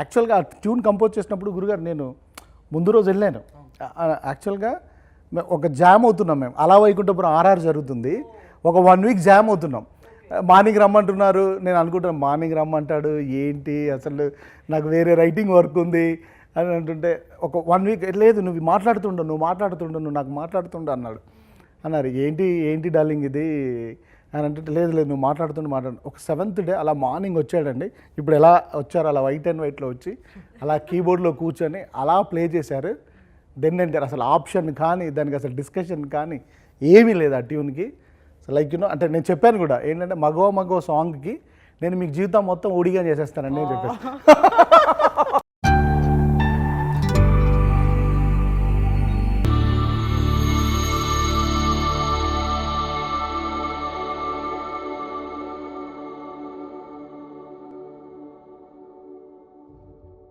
యాక్చువల్గా ఆ tune compose చేసినప్పుడు గురుగారు నేను ముందు రోజు వెళ్ళాను. యాక్చువల్గా ఒక జామ్ అవుతున్నాం మేము. అలా వైకుంఠపురం ఆర్ఆర్ జరుగుతుంది. ఒక వన్ వీక్ జామ్ అవుతున్నాం. మార్నింగ్ రమ్మంటున్నారు. నేను అనుకుంటున్నాను మార్నింగ్ రమ్మంటాడు ఏంటి అసలు నాకు వేరే రైటింగ్ వర్క్ ఉంది అని అంటుంటే ఒక వన్ వీక్ లేదు నువ్వు మాట్లాడుతుండవు నువ్వు మాట్లాడుతుండవు నువ్వు నాకు మాట్లాడుతుండ అన్నాడు. అన్నారు ఏంటి ఏంటి డార్లింగ్ ఇది? అని అంటే లేదు లేదు నువ్వు మాట్లాడుతుంటే మాట్లాడు. ఒక సెవెంత్ డే అలా మార్నింగ్ వచ్చాడండి. ఇప్పుడు ఎలా వచ్చారు? అలా వైట్ అండ్ వైట్లో వచ్చి అలా కీబోర్డ్లో కూర్చొని అలా ప్లే చేశారు. దెన్ అంటే అసలు ఆప్షన్ కానీ దానికి అసలు డిస్కషన్ కానీ ఏమీ లేదు ఆ ట్యూన్కి లైక్ యూనో అంటే నేను చెప్పాను కూడా ఏంటంటే మగవ మగవ సాంగ్కి నేను మీకు జీవితం మొత్తం ఊడిగా చేసేస్తానండి అని చెప్పేసి